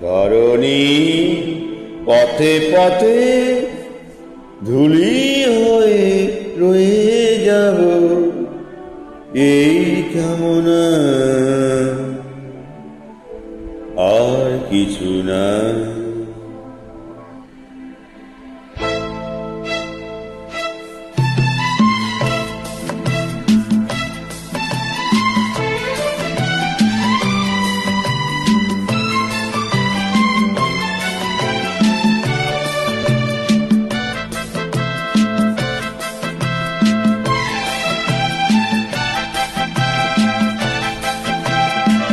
ধরণী পথে পথে ধুলি হয়ে রয়ে যাব। এই কামনা আর কিছু না।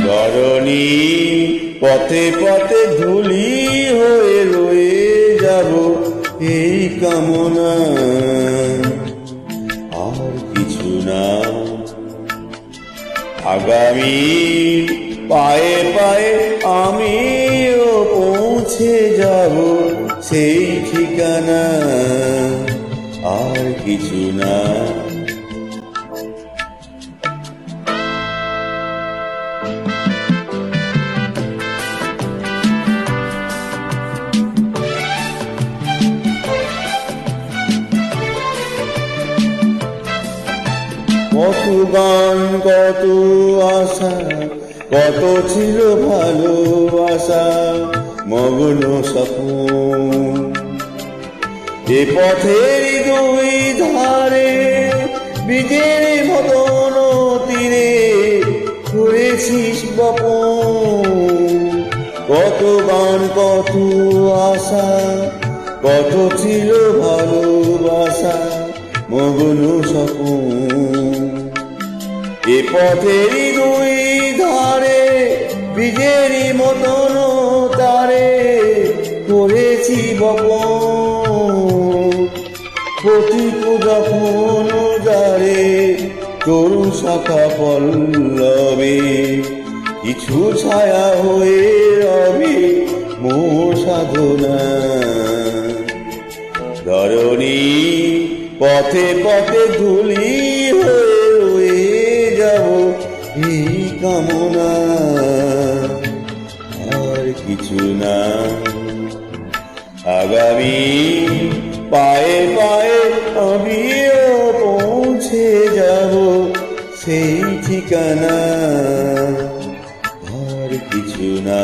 ধরণী পথে পথে ধুলি হয়ে রয়ে যাব এই কামনা। আর কিছু না। আগামী পায়ে পায়ে আমিও পৌঁছে যাব সেই ঠিকানা। আর কিছু না। কত গান, কত আশা, কত ছিল ভালোবাসা, মগ্ন স্বপ্ন। এ পথের দুই ধারে বীজের মতন তীরে করেছিস বপন। কত গান, কত আশা, কত ছিল ভালোবাসা, মগ্ন স্বপ্ন। এ পথেরই দুই ধারে বীজেরই মতন তারে করেছি বপন। যখন যারে তরু শাখা পল্লবে, কিছু ছায়া হয়ে রবে মোর সাধনা। ধরণী পথে পথে ধুলি হয়ে এই কামনা, আর কিছু না। আগামী পায়ে পায়ে আমিও পৌঁছে যাব সেই ঠিকানা। আর কিছু না।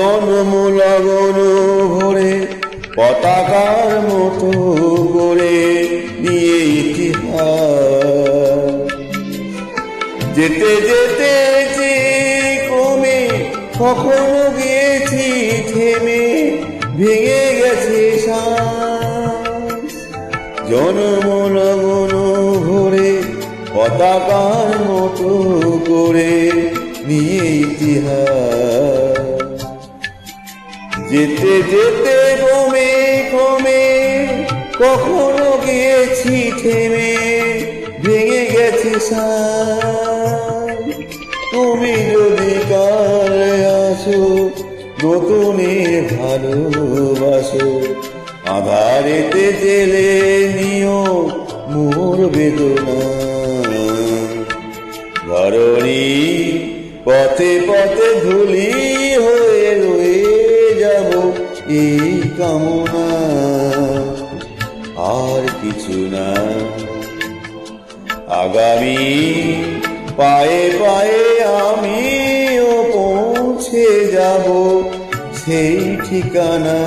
জন্ম লগন ভরে, পতাকার মতো করে নিয়ে ইতিহাস। যেতে যেতে যে কমে কখনো গিয়েছি, থেমে ভেঙে গেছে শ্বাস জন্ম লগন ভরে, পতাকার মতো করে নিয়ে ইতিহাস। যেতে যেতে কমে কমে কখনো গিয়েছি থেমে, ভেঙে গেছে তুমি যদি কাল আসো নতুনে ভালোবাসো, আধারেতে জেলে নিও মোর বেদনা। ধরণী পথে পথে ধুলি হয়ে এই কামনা আর কিছু না। আগামী পায়ে পায়ে আমিও পৌঁছে যাব সেই ঠিকানা।